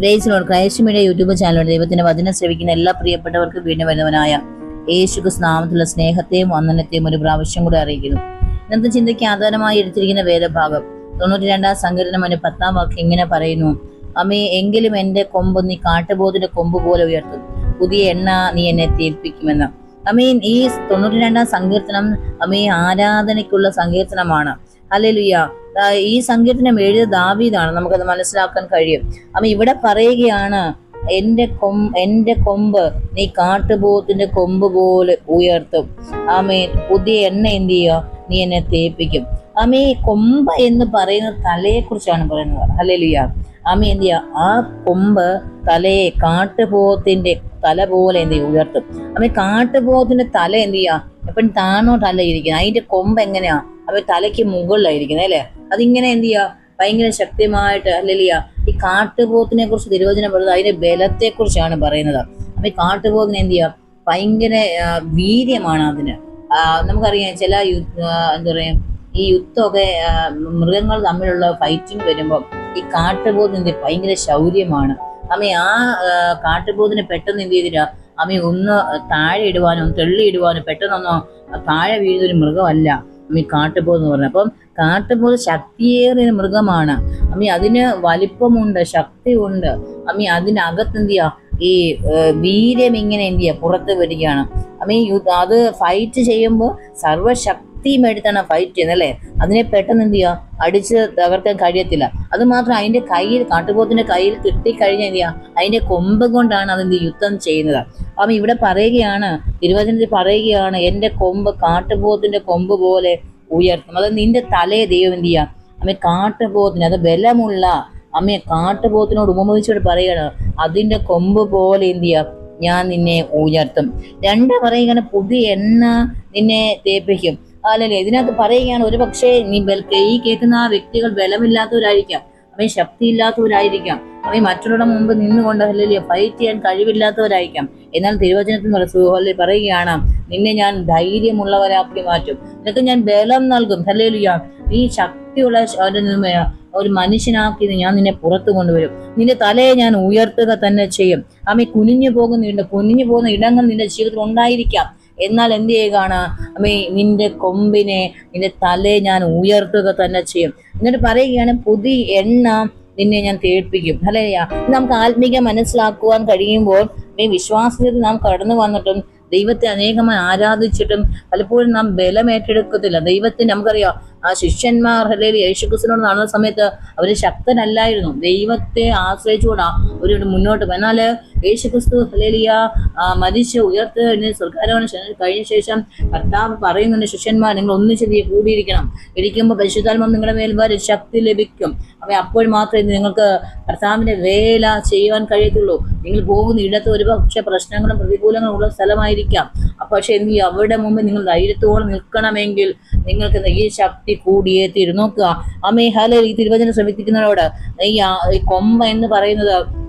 പ്രേസിലോട് Christ media YouTube ചാനലിലൂടെ ദൈവത്തിന്റെ വചനം ശ്രവിക്കുന്ന എല്ലാ പ്രിയപ്പെട്ടവർക്കും വീണ്ടും വരുന്നവനായ യേശുക്ക് സ്നാമത്തിലുള്ള നാമത്തിലുള്ള സ്നേഹത്തെയും വന്ദനത്തെയും ഒരു പ്രാവശ്യം കൂടെ അറിയിക്കുന്നു. ഇന്നത്തെ ചിന്തയ്ക്ക് ആധാരമായി എടുത്തിരിക്കുന്ന വേദഭാഗം തൊണ്ണൂറ്റി രണ്ടാം സങ്കീർണം അതിന്റെ പത്താം വാക്യം ഇങ്ങനെ പറയുന്നു. അമ്മേ എങ്കിലും എന്റെ കൊമ്പ് നീ കാട്ടുപോത്തിന്റെ കൊമ്പ് പോലെ ഉയർത്തും. പുതിയ എണ്ണ നീ എന്നെ തീർപ്പിക്കുമെന്ന് അമീൻ ഈ തൊണ്ണൂറ്റി രണ്ടാം സങ്കീർത്തനം അമ്മീ ആരാധനയ്ക്കുള്ള സങ്കീർത്തനമാണ്. അല്ലെലുയ്യ ഈ സങ്കീർത്തനം എഴുതിയ ദാവീദാണ്. നമുക്കത് മനസ്സിലാക്കാൻ കഴിയും. അമ്മ ഇവിടെ പറയുകയാണ് എന്റെ കൊമ്പ് എന്റെ കൊമ്പ് നീ കാട്ടുപോത്തിന്റെ കൊമ്പ് പോലെ ഉയർത്തും. ആമേൻ പുതിയ എണ്ണ എന്ത് ചെയ്യുക? നീ എന്നെ തേപ്പിക്കും. ആമേ കൊമ്പ് എന്ന് പറയുന്ന തലയെ കുറിച്ചാണ് പറയുന്നത്. അല്ലെലിയ ആമ എന്ത് ചെയ്യുക? ആ കൊമ്പ് തലയെ കാട്ടുപോത്തിന്റെ തല പോലെ എന്ത് ചെയ്യും ഉയർത്തും. അമ്മ കാട്ടുപോത്തിന്റെ തല എന്ത് ചെയ്യുക? എപ്പോഴും താണോട്ടല്ല ഇരിക്കുന്നത്. അതിന്റെ കൊമ്പ് എങ്ങനെയാ? അവ തലയ്ക്ക് മുകളിലായിരിക്കുന്നത് അല്ലേ? അതിങ്ങനെ എന്ത് ചെയ്യുക ഭയങ്കര ശക്തിമായിട്ട് അല്ലെങ്കിൽ ഈ കാട്ടുപോത്തിനെ കുറിച്ച് തിരുവചനം പറയുന്നത് അതിന്റെ ബലത്തെ കുറിച്ചാണ് പറയുന്നത്. അപ്പൊ ഈ കാട്ടുപോത്തിന് എന്ത് ചെയ്യുക ഭയങ്കര വീര്യമാണ് അതിന്. നമുക്കറിയാം ചില എന്താ പറയാ ഈ യുദ്ധമൊക്കെ മൃഗങ്ങൾ തമ്മിലുള്ള ഫൈറ്റിംഗ് വരുമ്പോൾ ഈ കാട്ടുപോത്തിന് ഭയങ്കര ശൗര്യമാണ്. അമ്മ ആ കാട്ടുപോത്തിനെ പെട്ടെന്ന് എന്ത് ചെയ്തില്ല അമ്മ ഒന്ന് താഴെ ഇടുവാനോ ഇടുവാനോ പെട്ടെന്നൊന്നോ താഴെ വീഴുന്ന ഒരു മൃഗമല്ല അമ്മ കാട്ടുപോത്ത് എന്ന് പറഞ്ഞത്. അപ്പം കാട്ടുപോത്ത് ശക്തിയേറിയ മൃഗമാണ്. അമ്മി അതിന് വലിപ്പമുണ്ട് ശക്തിയുണ്ട്. അമ്മി അതിനകത്ത് എന്ത് ചെയ്യാ ഈ വീര്യം ഇങ്ങനെ എന്ത് ചെയ്യാ പുറത്ത് വരികയാണ്. അമ്മി അത് ഫൈറ്റ് ചെയ്യുമ്പോൾ സർവശക്തിയും എടുത്താണ് ഫൈറ്റ് ചെയ്യുന്നത് അതിനെ പെട്ടെന്ന് എന്ത് ചെയ്യുക അടിച്ച് തകർക്കാൻ കഴിയത്തില്ല. അത് മാത്രം അതിന്റെ കയ്യിൽ കാട്ടുപോത്തിന്റെ കയ്യിൽ കിട്ടിക്കഴിഞ്ഞാൽ എന്ത് ചെയ്യുക അതിന്റെ കൊമ്പ് കൊണ്ടാണ് അതിന്റെ യുദ്ധം ചെയ്യുന്നത്. അപ്പം ഇവിടെ പറയുകയാണ് തിരുവചനത്തിൽ പറയുകയാണ് എന്റെ കൊമ്പ് കാട്ടുപോത്തിന്റെ കൊമ്പ് പോലെ ഉയർത്തും. അത് നിന്റെ തലയെ ദൈവം എന്ത് ചെയ്യാം? അമ്മ കാട്ടുപോത്തിന് അത് ബലമുള്ള അമ്മയെ കാട്ടുപോത്തിനോട് ഉപമോദിച്ചോട് പറയുകയാണ് അതിന്റെ കൊമ്പ് പോലെ എന്ത് ചെയ്യാം? ഞാൻ നിന്നെ ഉയർത്തും. രണ്ട് പറയുകയാണ് പുതിയ എണ്ണ നിന്നെ തേപ്പിക്കും. അല്ലല്ലേ ഇതിനകത്ത് പറയുകയാണ് ഒരു പക്ഷേ നീ ഈ കേൾക്കുന്ന ആ വ്യക്തികൾ ബലമില്ലാത്തവരായിരിക്കാം. അവൻ ശക്തിയില്ലാത്തവരായിരിക്കാം. അവൻ മറ്റുള്ളവരുടെ മുമ്പ് നിന്നുകൊണ്ട് അല്ലെങ്കിൽ ഫൈറ്റ് ചെയ്യാൻ കഴിവില്ലാത്തവരായിരിക്കാം. എന്നാൽ തിരുവചനത്തിൽ പറ- സുഹോലിൽ പറയുകയാണ് നിന്നെ ഞാൻ ധൈര്യമുള്ളവരാക്കി മാറ്റും. നിനക്ക് ഞാൻ ബലം നൽകും. ഹല്ലേലൂയ ഈ ശക്തിയുള്ള ഒരു മനുഷ്യനാക്കി ഞാൻ നിന്നെ പുറത്തു കൊണ്ടുവരും. നിന്റെ തലയെ ഞാൻ ഉയർത്തുക തന്നെ ചെയ്യും. അമ്മ കുനിഞ്ഞു പോകുന്ന കുനിഞ്ഞു പോകുന്ന ഇടങ്ങൾ നിന്റെ ജീവിതത്തിൽ ഉണ്ടായിരിക്കാം. എന്നാൽ എന്ത് ചെയ്യുകയാണ്? അമ്മേ നിന്റെ കൊമ്പിനെ നിന്റെ തലയെ ഞാൻ ഉയർത്തുക തന്നെ ചെയ്യും. എന്നിട്ട് പറയുകയാണ് പുതിയ എണ്ണ നിന്നെ ഞാൻ തേൽപ്പിക്കും അല്ലയ്യ നമുക്ക് ആത്മീക മനസ്സിലാക്കുവാൻ കഴിയുമ്പോൾ ഈ വിശ്വാസത്തിൽ നാം കടന്നു വന്നിട്ടും ദൈവത്തെ അനേകമായി ആരാധിച്ചിട്ടും പലപ്പോഴും നാം ബലമേറ്റെടുക്കത്തില്ല. ദൈവത്തിന് നമുക്കറിയാം ആ ശിഷ്യന്മാർ അല്ലെങ്കിൽ യേശുക്രിസ്തുനോട് നടന്ന സമയത്ത് അവർ ശക്തനല്ലായിരുന്നു. ദൈവത്തെ ആശ്രയിച്ചുകൊണ്ടാണ് ഒരു മുന്നോട്ട്. എന്നാൽ യേശുക്രിസ്തു ഹലേലിയ മരിച്ച് ഉയർത്ത് സ്വർഗാരോഹണം കഴിഞ്ഞ ശേഷം കർത്താവ് പറയുന്നുണ്ട് ശിഷ്യന്മാർ നിങ്ങൾ ഒന്നിച്ച് കൂടിയിരിക്കണം. ഇരിക്കുമ്പോൾ പരിശുദ്ധാത്മം നിങ്ങളുടെ മേൽ ശക്തി ലഭിക്കും. അവ അപ്പോൾ മാത്രമേ നിങ്ങൾക്ക് കർത്താവിന്റെ വേല ചെയ്യുവാൻ കഴിയത്തുള്ളൂ. നിങ്ങൾ പോകുന്ന ഇടത്ത് ഒരുപക്ഷെ പ്രശ്നങ്ങളും പ്രതികൂലങ്ങളും ഉള്ള സ്ഥലമായിരിക്കാം. പക്ഷെ എന്ത് അവരുടെ മുമ്പ് നിങ്ങൾ ധൈര്യത്തോടെ നിൽക്കണമെങ്കിൽ നിങ്ങൾക്ക് ഈ ശക്തി കൂടിയേ തീരും നോക്കുക. അമ്മേ ഈ തിരുവചനം ശ്രമിക്കുന്നവരോട് ഈ കൊമ്പ എന്ന് പറയുന്നത്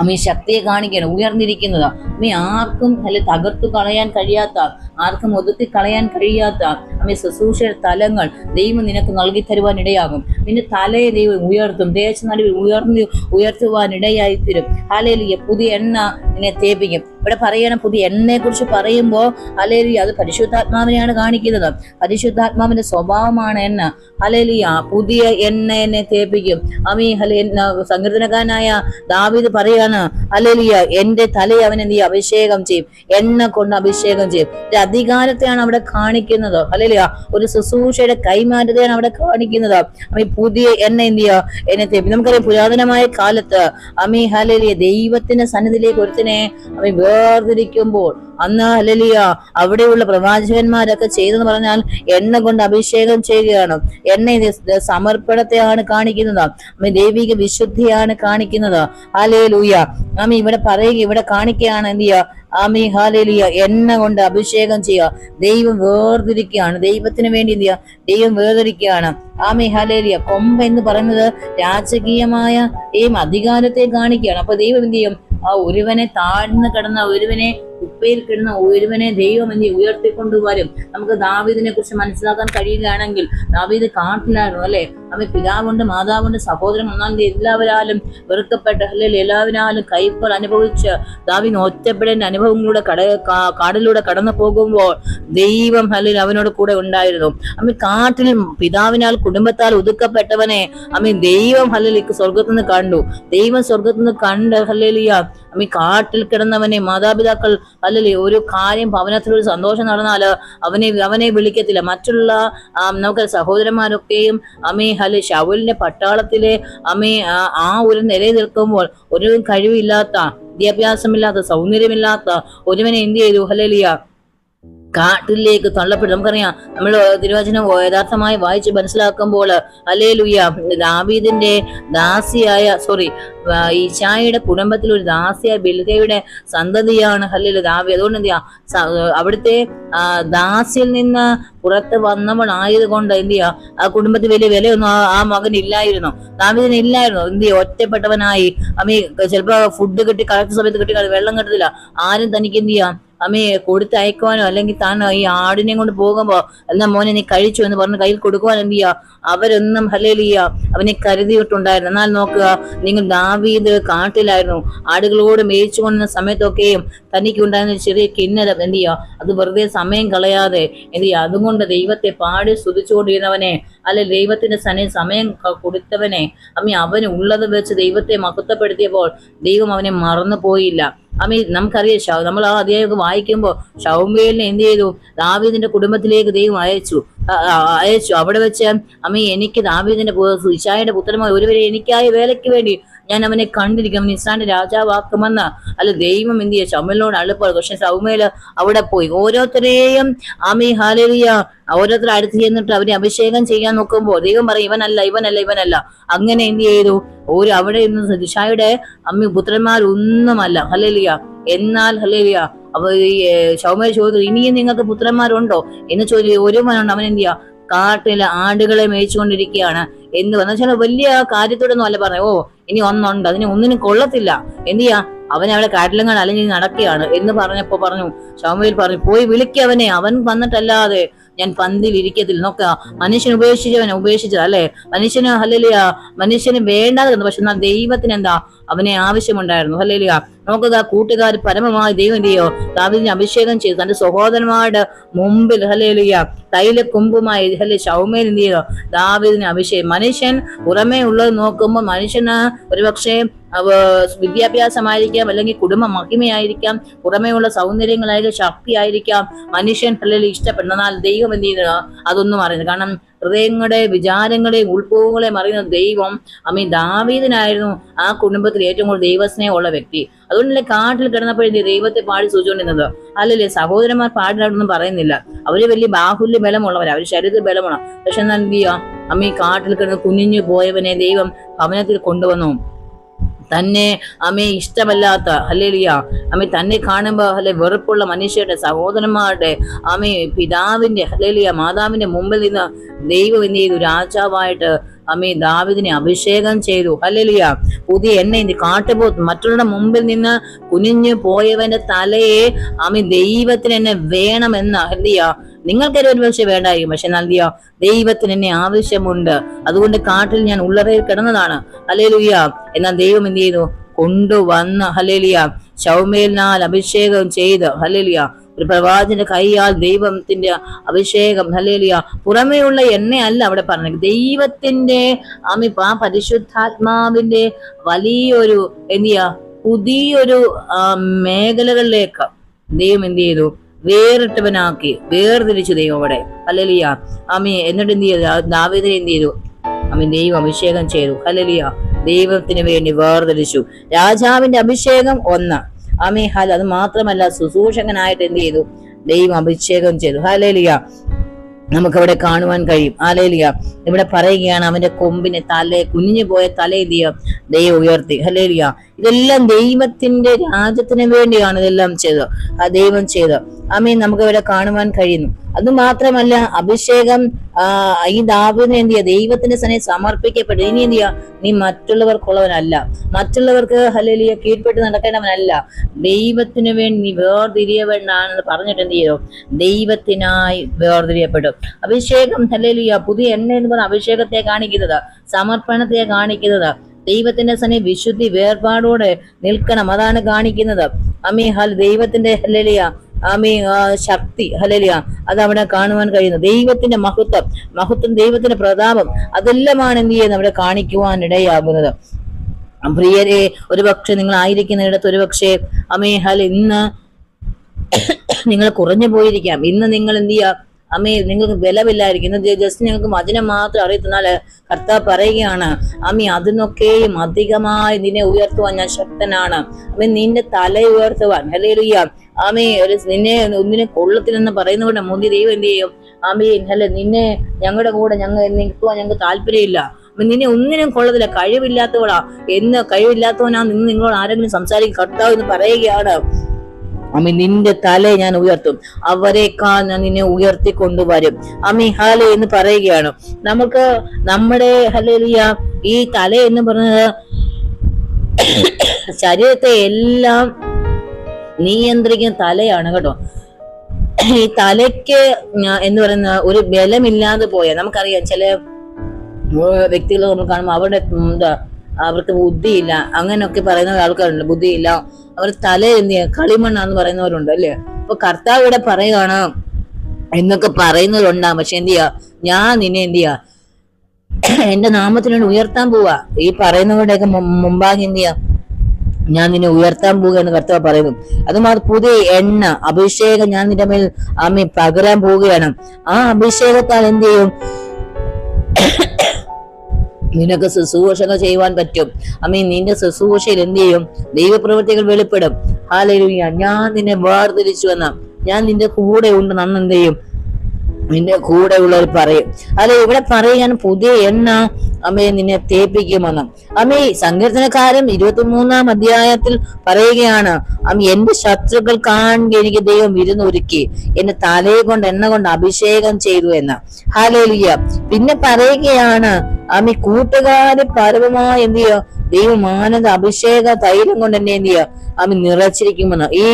അമ്മ ശക്തിയെ കാണിക്കണം ഉയർന്നിരിക്കുന്നത്. അമ്മ ആർക്കും അല്ലെ തകർത്തു കളയാൻ കഴിയാത്ത ആർക്കും ഒതുക്കി കളയാൻ കഴിയാത്ത അമ്മ ശുശ്രൂഷയുടെ തലങ്ങൾ ദൈവം നിനക്ക് നൽകി തരുവാൻ ഇടയാകും നിന്റെ തലയെ ദൈവം ഉയർത്തും ദേശ നടുവിൽ ഉയർന്നു ഉയർത്തുവാൻ ഇടയായി തരും ഹാലേലിയ പുതിയ എണ്ണ നിന്നെ തേപ്പിക്കും. ഇവിടെ പറയണം പുതിയ എണ്ണയെ കുറിച്ച് പറയുമ്പോൾ ഹലേലിയ അത് പരിശുദ്ധാത്മാവിനെയാണ് കാണിക്കുന്നത്. പരിശുദ്ധാത്മാവിന്റെ സ്വഭാവമാണ് എണ്ണ. ഹലേലിയ പുതിയ എണ്ണ എന്നെ തേപ്പിക്കും. അമ്മീ ഹലേ സങ്കീർത്തനക്കാരനായ ദാവീദ് പറയാണ് അല്ലെലിയ എന്റെ തലയെ അവൻ എന്ത് ചെയ്യും അഭിഷേകം ചെയ്യും. എണ്ണ കൊണ്ട് അഭിഷേകം ചെയ്യും. ഒരു അധികാരത്തെയാണ് അവിടെ കാണിക്കുന്നത്. അല്ലെലിയ ഒരു ശുശ്രൂഷയുടെ കൈമാറ്റത്തെയാണ് അവിടെ കാണിക്കുന്നത്. അമ്മ പുതിയ എണ്ണ എന്ത് ചെയ്യുക എന്നെ നമുക്കറിയാം പുരാതനമായ കാലത്ത് അമ്മ ഹലലിയ ദൈവത്തിന്റെ സന്നിധിയിലേക്ക് ഒരുത്തിനെ അമ്മ വേർതിരിക്കുമ്പോൾ അന്ന് ഹലലിയ അവിടെയുള്ള പ്രവാചകന്മാരൊക്കെ ചെയ്തെന്ന് പറഞ്ഞാൽ എണ്ണ കൊണ്ട് അഭിഷേകം ചെയ്യുകയാണ്. എണ്ണ സമർപ്പണത്തെയാണ് കാണിക്കുന്നത്. ദൈവിക വിശുദ്ധിയാണ് കാണിക്കുന്നത്. ഹാലേലൂയ അമ്മ ഇവിടെ പറയുക ഇവിടെ കാണിക്കുകയാണ് എന്ത് ചെയ്യുക? ആമി ഹാലേലിയ എണ്ണ കൊണ്ട് അഭിഷേകം ചെയ്യുക. ദൈവം വേർതിരിക്കുകയാണ്. ദൈവത്തിന് വേണ്ടി എന്ത് ചെയ്യുക? ദൈവം വേർതിരിക്കുകയാണ്. ആമി ഹാലേലിയ കൊമ്പ എന്ന് പറയുന്നത് രാജകീയമായ ഈ അധികാരത്തെ കാണിക്കുകയാണ്. അപ്പൊ ദൈവം എന്ത് ചെയ്യും? ആ ഒരുവനെ താഴ്ന്നു കിടന്ന ഒരുവനെ കുപ്പയിൽ കിടന്ന ഒരുവനെ ദൈവം എന്നീ? ഉയർത്തിക്കൊണ്ടുവരും നമുക്ക് ദാവീദിനെ കുറിച്ച് മനസ്സിലാക്കാൻ കഴിയുകയാണെങ്കിൽ ദാവീദ് കാട്ടിലായിരുന്നു അല്ലെ? അവൻ പിതാവുണ്ട് മാതാവുണ്ട് സഹോദരൻ ഒന്നാം എല്ലാവരാലും വെറുക്കപ്പെട്ട അല്ലെങ്കിൽ എല്ലാവരാലും കൈപ്പൽ അനുഭവിച്ച് ദാവിന് ഒറ്റപ്പെടേണ്ട അനുഭവങ്ങളുടെ കട കാടിലൂടെ കടന്നു പോകുമ്പോൾ ദൈവം അല്ലെങ്കിൽ അവനോട് കൂടെ ഉണ്ടായിരുന്നു. അമ്മ കാട്ടിൽ പിതാവിനാൽ കുടുംബത്താൽ ഒതുക്കപ്പെട്ടവനെ അമ്മ ദൈവം ഹല്ലേലൂയ സ്വർഗത്തിൽ നിന്ന് കണ്ടു. ദൈവം സ്വർഗത്തിൽ നിന്ന് കണ്ട് ഹല്ലേലിയ അമ്മ കാട്ടിൽ കിടന്നവനെ മാതാപിതാക്കൾ അല്ലല്ലേ ഒരു കാര്യം ഭവനത്തിൽ ഒരു സന്തോഷം നടന്നാൽ അവനെ അവനെ വിളിക്കത്തില്ല. മറ്റുള്ള നമുക്ക് സഹോദരന്മാരൊക്കെയും അമ്മേ അല്ലെ ഷൗലിന്റെ പട്ടാളത്തിലെ അമ്മേ ആ, ഒരു നിലയിൽ നിൽക്കുമ്പോൾ ഒരു കഴിവില്ലാത്ത വിദ്യാഭ്യാസമില്ലാത്ത സൗന്ദര്യമില്ലാത്ത ഒരുവനെ എന്ത് ചെയ്തു? ഹല്ലേലിയ. കാട്ടിലേക്ക് തള്ളപ്പെടും. നമുക്കറിയാം നമ്മൾ തിരുവചനം യഥാർത്ഥമായി വായിച്ച് മനസ്സിലാക്കുമ്പോൾ അല്ലേ ലുയ്യ ദാവീദിന്റെ ദാസിയായ സോറി ഈശായുടെ കുടുംബത്തിൽ ഒരു ദാസിയായ ബിൽഗയുടെ സന്തതിയാണ് ഹല്ലേലു ദാവി അതുകൊണ്ട് എന്ത് അവിടുത്തെ ദാസിയിൽ നിന്ന് പുറത്ത് വന്നവളായത് കൊണ്ട് എന്ത് ചെയ്യാ? ആ കുടുംബത്തിൽ വലിയ വിലയൊന്നും ആ- മകൻ ഇല്ലായിരുന്നു. ദാവിദിന് ഇല്ലായിരുന്നു. എന്ത് ചെയ്യാ? ഒറ്റപ്പെട്ടവനായി. അമ്മ ചിലപ്പോ ഫുഡ് കിട്ടി കറക്റ്റ് സമയത്ത് കിട്ടി വെള്ളം കിട്ടത്തില്ല. ആരും തനിക്ക് എന്ത് ചെയ്യാം? അമ്മയെ കൊടുത്തയക്കുവാനോ അല്ലെങ്കിൽ താൻ ഈ ആടിനെ കൊണ്ട് പോകുമ്പോ എന്നാ മോനെ നീ കഴിച്ചു എന്ന് പറഞ്ഞ് കയ്യിൽ കൊടുക്കുവാൻ എന്ത് ചെയ്യാ? അവരൊന്നും ഹലേലിയ അവനെ കരുതിയിട്ടുണ്ടായിരുന്നു എന്നാൽ നോക്കുക നിങ്ങൾ ദാവീദ് കാട്ടിലായിരുന്നു. ആടുകളോട് മേയിച്ചു കൊണ്ടിരുന്ന സമയത്തൊക്കെയും തനിക്ക് ഉണ്ടായിരുന്ന ചെറിയ കിന്നരം എന്ത് ചെയ്യുക അത് വെറുതെ സമയം കളയാതെ എന്ത് ചെയ്യുക അതുകൊണ്ട് ദൈവത്തെ പാടി സ്തുതിച്ചുകൊണ്ടിരുന്നവനെ അല്ലെ ദൈവത്തിന്റെ സനി സമയം കൊടുത്തവനെ അമ്മ അവന് ഉള്ളത് വെച്ച് ദൈവത്തെ മഹത്വപ്പെടുത്തിയപ്പോൾ ദൈവം അവനെ മറന്നു പോയില്ല അമ്മ നമുക്കറിയാം നമ്മൾ ആ അധ്യായം വായിക്കുമ്പോൾ ഷൗമേലിനെ എന്ത് ചെയ്തു? ദാവീദിന്റെ കുടുംബത്തിലേക്ക് ദൈവം അയച്ചു. അയച്ചു. അവിടെ വെച്ച് അമ്മ എനിക്ക് ദാവീദിന്റെ ഇഷായുടെ പുത്രന്മാർ ഒരുവരെ എനിക്കായി വേലയ്ക്ക് വേണ്ടി ഞാൻ അവനെ കണ്ടിരിക്കും. നിസാന്റെ രാജാവാക്കുമെന്ന്. അല്ല ദൈവം എന്ത് ചെയ്യാ? ഷൗമേലിനോട് അളുപ്പോൾ പക്ഷെ ഷൗമേൽ അവിടെ പോയി. ഓരോരുത്തരെയും ആമി ഹാലരിയ ഓരോരുത്തർ അടുത്ത് ചെന്നിട്ട് അവരെ അഭിഷേകം ചെയ്യാൻ നോക്കുമ്പോൾ ദൈവം പറയും ഇവനല്ല ഇവനല്ല ഇവനല്ല. അങ്ങനെ എന്ത് ചെയ്തു? ഒരു അവിടെ ഇന്ന് ദിശായുടെ അമ്മി പുത്രന്മാരൊന്നുമല്ല. ഹലേലിയ എന്നാൽ ഹലേലിയ അപ്പൊ ഈ ശൗമേൽ ചോദിച്ചു ഇനിയും നിങ്ങൾക്ക് പുത്രന്മാരുണ്ടോ? എന്ന് ചോദിച്ചു ഒരുവനുണ്ട്. അവൻ എന്ത് ചെയ്യാ കാട്ടിലെ ആടുകളെ മേയിച്ചുകൊണ്ടിരിക്കുകയാണ്. എന്ന് പറഞ്ഞാൽ ചില വലിയ കാര്യത്തോടൊന്നും അല്ല പറഞ്ഞു ഓ ഇനി ഒന്നുണ്ട്. അതിന് ഒന്നിനും കൊള്ളത്തില്ല. എന്ത് ചെയ്യാ? അവൻ അവിടെ കാട്ടിലങ്ങാട് അലഞ്ഞ് നടക്കുകയാണ് എന്ന് പറഞ്ഞപ്പോ പറഞ്ഞു. ശോമയിൽ പറഞ്ഞു പോയി വിളിക്കവനെ അവൻ വന്നിട്ടല്ലാതെ ഞാൻ പന്തിൽ ഇരിക്കത്തില്ല. നോക്ക മനുഷ്യൻ ഉപേക്ഷിച്ചവനെ ഉപേക്ഷിച്ചത് അല്ലെ? മനുഷ്യന് ഹല്ലേലിയ മനുഷ്യന് വേണ്ടാതെ പക്ഷെ എന്നാൽ ദൈവത്തിന് എന്താ? അവനെ ആവശ്യമുണ്ടായിരുന്നു. ഹല്ലേലിയ. നോക്കുക കൂട്ടുകാർ പരമമായി ദൈവം ചെയ്യോ ദാവീദിനെ അഭിഷേകം ചെയ്തു തന്റെ സഹോദരന്മാരുടെ മുമ്പിൽ ഹലേലിയ തൈല കുമ്പുമായി ഹലേ ശൗമേൽ എന്ത് ചെയ്തോ ദാവിദിനെ അഭിഷേകം. മനുഷ്യൻ പുറമേ ഉള്ളത് നോക്കുമ്പോൾ മനുഷ്യന് ഒരുപക്ഷെ വിദ്യാഭ്യാസമായിരിക്കാം അല്ലെങ്കിൽ കുടുംബ മഹിമയായിരിക്കാം പുറമേയുള്ള സൗന്ദര്യങ്ങളായിരിക്കും ശക്തിയായിരിക്കാം. മനുഷ്യൻ അല്ലെങ്കിൽ ഇഷ്ടപ്പെടുന്ന. എന്നാൽ ദൈവം എന്ത് ചെയ്യുന്നത് അതൊന്നും അറിയുന്നത് കാരണം ഹൃദയങ്ങളുടെ വിചാരങ്ങളെയും ഉൾപ്പൂവുകളെയും അറിയുന്ന ദൈവം അമ്മീ ദാവീദിനായിരുന്നു ആ കുടുംബത്തിൽ ഏറ്റവും കൂടുതൽ ദൈവസ്നേഹമുള്ള വ്യക്തി. അതുകൊണ്ടല്ലേ കാട്ടിൽ കിടന്നപ്പോഴേ ദൈവത്തെ പാടി സൂചിച്ചുകൊണ്ടിരുന്നത് അല്ലല്ലേ സഹോദരന്മാർ പാടിനൊന്നും പറയുന്നില്ല. അവർ വലിയ ബാഹുല്യ ബലമുള്ളവരാ അവർ ശരീര ബലമാണ് പക്ഷെ എന്നാൽ എന്ത് അമ്മ ഈ കാട്ടിൽ കിടന്ന് കുഞ്ഞു പോയവനെ ദൈവം ഭവനത്തിൽ കൊണ്ടുവന്നു. തന്നെ അമ്മയെ ഇഷ്ടമല്ലാത്ത അല്ലേലിയ അമ്മ തന്നെ കാണുമ്പോൾ അല്ലെ വെറുപ്പുള്ള മനുഷ്യരുടെ സഹോദരന്മാരുടെ അമ്മയെ പിതാവിന്റെ അല്ലേലിയ മാതാവിന്റെ മുമ്പിൽ നിന്ന് ദൈവം എന്ത് ചെയ്തു? രാജാവായിട്ട് അമ്മേ ദാവിദിനെ അഭിഷേകം ചെയ്തു. ഹലലിയ പുതിയ എന്നെ ഇനി കാട്ടുപോ മറ്റുള്ളവരുടെ മുമ്പിൽ നിന്ന് കുനിഞ്ഞു പോയവന്റെ തലയെ അമ്മ ദൈവത്തിന് എന്നെ വേണമെന്ന്. ഹലിയ നിങ്ങൾക്കൊരു ഒരു പക്ഷെ വേണ്ടായിരിക്കും പക്ഷെ നൽകിയ ദൈവത്തിന് എന്നെ ആവശ്യമുണ്ട്. അതുകൊണ്ട് കാട്ടിൽ ഞാൻ ഉള്ളറയിൽ കിടന്നതാണ്. ഹല്ലേലൂയ. എന്നാൽ ദൈവം എന്ത് ചെയ്തു? കൊണ്ടുവന്ന് ഹലേലിയ ശൗമേലിനാൽ അഭിഷേകം ചെയ്ത്. ഹല്ലേലിയ. ഒരു പ്രവാചന്റെ കൈയാൽ ദൈവത്തിന്റെ അഭിഷേകം ഹലേലിയ പുറമേയുള്ള എണ്ണയല്ല അവിടെ പറഞ്ഞത്. ദൈവത്തിന്റെ അമി ആ പരിശുദ്ധാത്മാവിന്റെ വലിയൊരു എന്തിയാ? പുതിയൊരു മേഖലകളിലേക്ക് ദൈവം എന്ത് ചെയ്തു? വേറിട്ടവനാക്കി വേർതിരിച്ചു ദൈവം അവിടെ. അല്ലലിയ അമ്മി എന്നിട്ട് എന്ത് ചെയ്തു? ദാവീദിനെ എന്ത് ചെയ്തു? അമി ദൈവം അഭിഷേകം ചെയ്തു. അല്ലലിയ ദൈവത്തിന് വേണ്ടി വേർതിരിച്ചു. രാജാവിന്റെ അഭിഷേകം ഒന്ന്. അമ്മി ഹാൽ അത് മാത്രമല്ല ശുശ്രൂഷകനായിട്ട് എന്ത് ചെയ്തു? ദൈവം അഭിഷേകം ചെയ്തു. ഹാലേലിയ. നമുക്കവിടെ കാണുവാൻ കഴിയും. ആലേലിയ ഇവിടെ പറയുകയാണ് അവന്റെ കൊമ്പിനെ തല കുഞ്ഞു പോയ തല എന്ത് ചെയ്യുക ദൈവം ഉയർത്തി. ഹലേലിയ. ഇതെല്ലാം ദൈവത്തിന്റെ രാജ്യത്തിന് വേണ്ടിയാണ് ഇതെല്ലാം ചെയ്തോ ആ ദൈവം ചെയ്തോ ആമീൻ. നമുക്ക് ഇവിടെ കാണുവാൻ കഴിയുന്നു. അത് മാത്രമല്ല അഭിഷേകം ഈ ദാവിദിനെ എന്ത് ചെയ്യുക? ദൈവത്തിന്റെ സനെ സമർപ്പിക്കപ്പെട്ടു ഇനി എന്ത് ചെയ്യുക? നീ മറ്റുള്ളവർക്കുള്ളവനല്ല. മറ്റുള്ളവർക്ക് ഹലേലിയ കീഴ്പ്പെട്ട് നടക്കേണ്ടവനല്ല. ദൈവത്തിന് വേണ്ടി നീ വേർതിരിയവനാണെന്ന് പറഞ്ഞിട്ട് എന്ത് ചെയ്തു ദൈവത്തിനായി വേർതിരിയപ്പെടും. അഭിഷേകം ഹലേലിയ പുതിയ എണ്ണ എന്ന് പറഞ്ഞ അഭിഷേകത്തെ കാണിക്കുന്നത്. സമർപ്പണത്തെ കാണിക്കുന്നത്. ദൈവത്തിന്റെ സനി വിശുദ്ധി വേർപാടോടെ നിൽക്കണം. അതാണ് കാണിക്കുന്നത്. അമീ ഹൽ ദൈവത്തിന്റെ ഹലലിയ അമീ ശക്തി. ഹലലിയ അത് അവിടെ കാണുവാൻ കഴിയുന്നു. ദൈവത്തിന്റെ മഹത്വം. മഹത്വം ദൈവത്തിന്റെ പ്രതാപം. അതെല്ലാമാണ് എന്ത് ചെയ്യുന്നത് അവിടെ കാണിക്കുവാൻ ഇടയാകുന്നത് പ്രിയരെ ഒരുപക്ഷെ നിങ്ങൾ ആയിരിക്കുന്നിടത്ത് ഒരുപക്ഷെ അമേ ഹൽ ഇന്ന് നിങ്ങൾ കുറഞ്ഞു പോയിരിക്കാം ഇന്ന് നിങ്ങൾ എന്ത് ചെയ്യുക അമ്മേ നിങ്ങൾക്ക് ബലമില്ലായിരിക്കും ഇന്ന് ജസ്റ്റ് ഞങ്ങൾക്ക് വചനം മാത്രം അറിയത്തുന്നാൽ കർത്താവ് പറയുകയാണ് അമ്മി അതിനൊക്കെയും അധികമായി നിന്നെ ഉയർത്തുവാൻ ഞാൻ ശക്തനാണ്. അമ്മ നിന്റെ തല ഉയർത്തുവാൻ. ഹലേറിയ ആമേ ഒരു നിന്നെ ഒന്നിനെ കൊള്ളത്തിലെന്ന് പറയുന്നതുകൊണ്ട് മുന്തി ദൈവം എന്ത് ചെയ്യും? ആമീൻ ഹല നിന്നെ ഞങ്ങളുടെ കൂടെ ഞങ്ങൾ നിൽക്കുവാൻ ഞങ്ങൾക്ക് താല്പര്യമില്ല. നിന്നെ ഒന്നിനും കൊള്ളത്തില്ല. കഴിവില്ലാത്തവളാ. എന്ന് കഴിവില്ലാത്തവനാ നിന്ന് നിങ്ങളോട് ആരെങ്കിലും സംസാരിക്കും. കർത്താവ് എന്ന് പറയുകയാണ് അമ്മ നിന്റെ തല ഞാൻ ഉയർത്തും. അവരെക്കാൾ ഞാൻ നിന്നെ ഉയർത്തി കൊണ്ടുവരും അമ്മി ഹാല എന്ന് പറയുകയാണ്. നമുക്ക് നമ്മുടെ ഹലിയ ഈ തല എന്ന് പറഞ്ഞത് ശരീരത്തെ എല്ലാം നിയന്ത്രിക്കുന്ന തലയാണ് കേട്ടോ. ഈ തലയ്ക്ക് എന്ന് പറയുന്ന ഒരു ബലമില്ലാതെ പോയ നമുക്കറിയാം ചില വ്യക്തികൾ നമ്മൾ കാണുമ്പോൾ അവരുടെ എന്താ അവർക്ക് ബുദ്ധിയില്ല. അങ്ങനെയൊക്കെ പറയുന്ന ആൾക്കാരുണ്ട് ബുദ്ധിയില്ല. അവർ തല എന്തിയ? കളിമണ്ണാന്ന് പറയുന്നവരുണ്ട് അല്ലേ? അപ്പൊ കർത്താവ് ഇവിടെ പറയുകയാണ് എന്നൊക്കെ പറയുന്നവരുണ്ടാകും പക്ഷെ എന്ത് ചെയ്യാ ഞാൻ നിന്നെ എന്ത് ചെയ്യാ എന്റെ നാമത്തിനോട് ഉയർത്താൻ പോവാ. ഈ പറയുന്നവരുടെയൊക്കെ മുമ്പാകെ എന്ത് ചെയ്യാ ഞാൻ നിന്നെ ഉയർത്താൻ പോവുക എന്ന് കർത്താവ് പറയുന്നു. അതുമാത്രം പുതിയ എണ്ണ അഭിഷേകം ഞാൻ നിന്റെ മേൽ അമ്മ പകരാൻ പോവുകയാണ്. ആ അഭിഷേകത്താൽ എന്ത് ചെയ്യും? നിനക്ക് ശുശ്രൂഷകൾ ചെയ്യുവാൻ പറ്റും. അമ്മീ നിന്റെ ശുശ്രൂഷയിൽ എന്ത് ചെയ്യും? ദൈവപ്രവൃത്തികൾ വെളിപ്പെടും. ഹാലരുയ ഞാൻ നിന്നെ വേർതിരിച്ചു എന്ന ഞാൻ നിന്റെ കൂടെ ഉണ്ട്. നന്ന് എന്ത് ചെയ്യും? നിന്റെ കൂടെ ഉള്ളവർ പറയും. അല്ലെ ഇവിടെ പറയുകയാണ് പുതിയ എണ്ണ അമ്മയെ നിന്നെ തേപ്പിക്കുമെന്ന്. അമ്മേ സങ്കീർത്തനക്കാരൻ ഇരുപത്തി മൂന്നാം അധ്യായത്തിൽ പറയുകയാണ് അമ്മ എന്റെ ശത്രുക്കൾ കാണുക എനിക്ക് ദൈവം വിരുന്നൊരുക്കി. എന്റെ തലയെ കൊണ്ട് എണ്ണ കൊണ്ട് അഭിഷേകം ചെയ്തു എന്ന്. ഹാലേലിയ പിന്നെ പറയുകയാണ് അമ്മ കൂട്ടുകാരെ പരമമായി എന്ത് ചെയ്യുക ദൈവം ആനന്ദ അഭിഷേക തൈലം കൊണ്ട് എന്നെ എന്ത് ചെയ്യുക? ആമി നിറച്ചിരിക്കുമെന്ന്. ഈ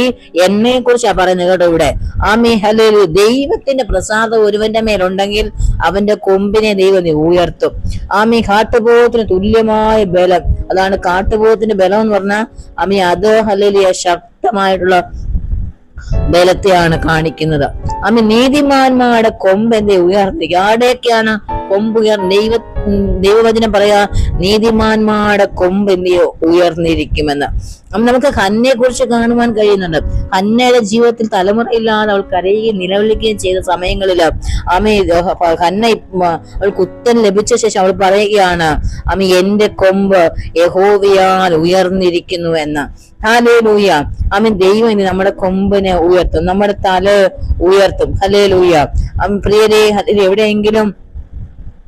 എണ്ണയെ കുറിച്ചാ പറയുന്നത് കേട്ടോ ഇവിടെ. ആമി ഹലേലു ദൈവത്തിന്റെ പ്രസാദം ഒരുവന്റെ മേലുണ്ടെങ്കിൽ അവന്റെ കൊമ്പിനെ ദൈവം ഉയർത്തും. ആമി കാട്ടുപോകത്തിന് തുല്യമായ ബലം. അതാണ് കാട്ടുപോകത്തിന്റെ ബലം എന്ന് പറഞ്ഞാൽ ആമി അത് ഹലേലിയ ശക്തമായിട്ടുള്ള ബലത്തെയാണ് കാണിക്കുന്നത്. അമ്മ നീതിമാന്മാരുടെ കൊമ്പ് എന്തേ ഉയർത്തി ആടെയൊക്കെയാണ് കൊമ്പ് ഉയർ ദൈവ ദൈവവചനം പറയാ നീതിമാന്മാരുടെ കൊമ്പ് എന്തിയോ ഉയർന്നിരിക്കുമെന്ന്. നമുക്ക് ഹന്നയെ കുറിച്ച് കാണുവാൻ കഴിയുന്നുണ്ട്. ഹന്നയുടെ ജീവിതത്തിൽ തലമുറയില്ലാതെ അവൾ കരയുകയും നിലവിളിക്കുകയും ചെയ്ത സമയങ്ങളിൽ അമ്മ ഹന്ന അവൾ കുത്തൻ ലഭിച്ച ശേഷം അവൾ പറയുകയാണ് അമ്മ എന്റെ കൊമ്പ് യഹോവിയാൽ ഉയർന്നിരിക്കുന്നു എന്ന്. ഹാലേലൂയ അമ്മ ദൈവം ഇനി നമ്മുടെ കൊമ്പിനെ ഉയർത്തും നമ്മുടെ തല ഉയർത്തും. ഹലേലൂയ അമ്മ പ്രിയരെ. എവിടെയെങ്കിലും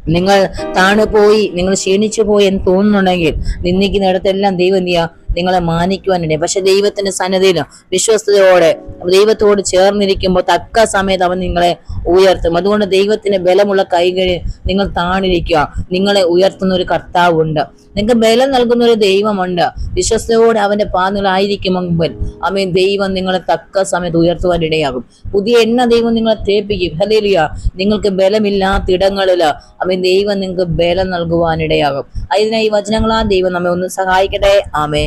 നിങ്ങൾ താണുപോയി നിങ്ങൾ ക്ഷീണിച്ചു പോയി എന്ന് തോന്നുന്നുണ്ടെങ്കിൽ നിന്ദിക്കുന്നിടത്തെല്ലാം ദൈവം എന്ത് ചെയ്യുക നിങ്ങളെ മാനിക്കുവാനുണ്ട് പക്ഷെ ദൈവത്തിന്റെ സന്നദ്ധയിലും വിശ്വസ്തയോടെ ദൈവത്തോട് ചേർന്നിരിക്കുമ്പോൾ തക്ക സമയത്ത് അവൻ നിങ്ങളെ ഉയർത്തും. അതുകൊണ്ട് ദൈവത്തിന് ബലമുള്ള കൈകളിൽ നിങ്ങൾ താണിരിക്കുക. നിങ്ങളെ ഉയർത്തുന്ന ഒരു കർത്താവുണ്ട്. നിങ്ങൾക്ക് ബലം നൽകുന്ന ഒരു ദൈവമുണ്ട്. വിശ്വസ്തയോടെ അവന്റെ പാതകളായിരിക്കും മുമ്പിൽ അവൻ ദൈവം നിങ്ങളെ തക്ക സമയത്ത് ഉയർത്തുവാൻ ഇടയാകും പുതിയ എണ്ണ ദൈവം നിങ്ങളെ തേപ്പിക്കും. ഹലേലിയ നിങ്ങൾക്ക് ബലമില്ലാത്ത ഇടങ്ങളിൽ അമ്മ ദൈവം നിങ്ങൾക്ക് ബലം നൽകുവാൻ ഇടയാകും അതിനായി വചനങ്ങളാ ദൈവം നമ്മെ ഒന്ന് സഹായിക്കട്ടെ. ആമേ